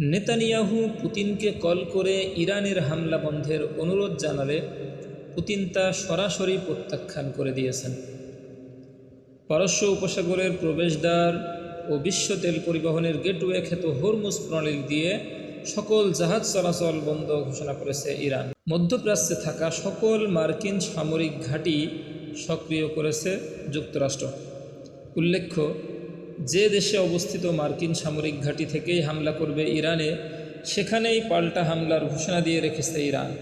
Netanyahu পুতিনকে call করে ইরানের হামলা বন্ধের অনুরোধ জানালে পুতিন তা সরাসরি প্রত্যাখ্যান করে দিয়েছেন। পারস্য উপসাগরের প্রবেশদ্বার ও বিশ্ব তেল পরিবহনের গেটওয়ে খ্যাত হরমুজ প্রণালী দিয়ে সকল জাহাজ চলাচল বন্ধ ঘোষণা করেছে ইরান। মধ্যপ্রাচ্যে থাকা সকল মার্কিন সামরিক ঘাঁটি সক্রিয় করেছে যুক্তরাষ্ট্র। উল্লেখ্য যে দেশে অবস্থিত মার্কিন সামরিক ঘাঁটি থেকেই হামলা করবে ইরানে, সেখানেই পাল্টা হামলার ঘোষণা দিয়ে রেখেছে ইরান।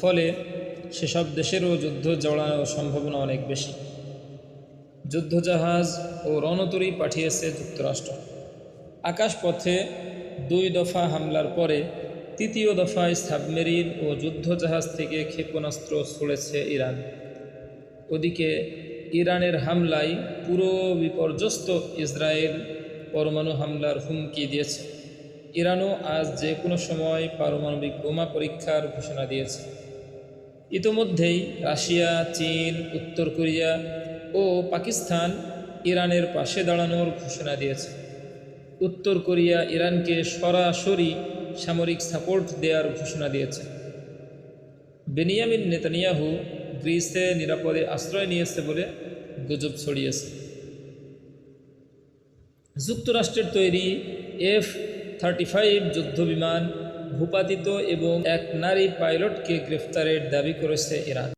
ফলে সেসব দেশেরও যুদ্ধ জড়ানোর সম্ভাবনা অনেক বেশি। যুদ্ধজাহাজ ও রণতরী পাঠিয়েছে যুক্তরাষ্ট্র। আকাশপথে দুই দফা হামলার পরে তৃতীয় দফায় সাবমেরিন ও যুদ্ধজাহাজ থেকে ক্ষেপণাস্ত্র ছড়েছে ইরান। ওদিকে ইরানের হামলায় পুরো বিপর্যস্ত ইসরায়েল পরমাণু হামলার হুমকি দিয়েছে। ইরানও আজ যে কোনো সময় পারমাণবিক বোমা পরীক্ষার ঘোষণা দিয়েছে। ইতোমধ্যেই রাশিয়া, চীন, উত্তর কোরিয়া ও পাকিস্তান ইরানের পাশে দাঁড়ানোর ঘোষণা দিয়েছে। উত্তর কোরিয়া ইরানকে সরাসরি সামরিক সাপোর্ট দেওয়ার ঘোষণা দিয়েছে। বেনিয়ামিন নেতানিয়াহু গ্রিসে নিরাপদে আশ্রয় নিয়েছে বলে গুজব ছড়িয়েছে। যুক্তরাষ্ট্রের তৈরি এফ থার্টি ফাইভ যুদ্ধবিমান ভূপাতিত এবং এক নারী পাইলটকে গ্রেফতারের দাবি করেছে ইরান।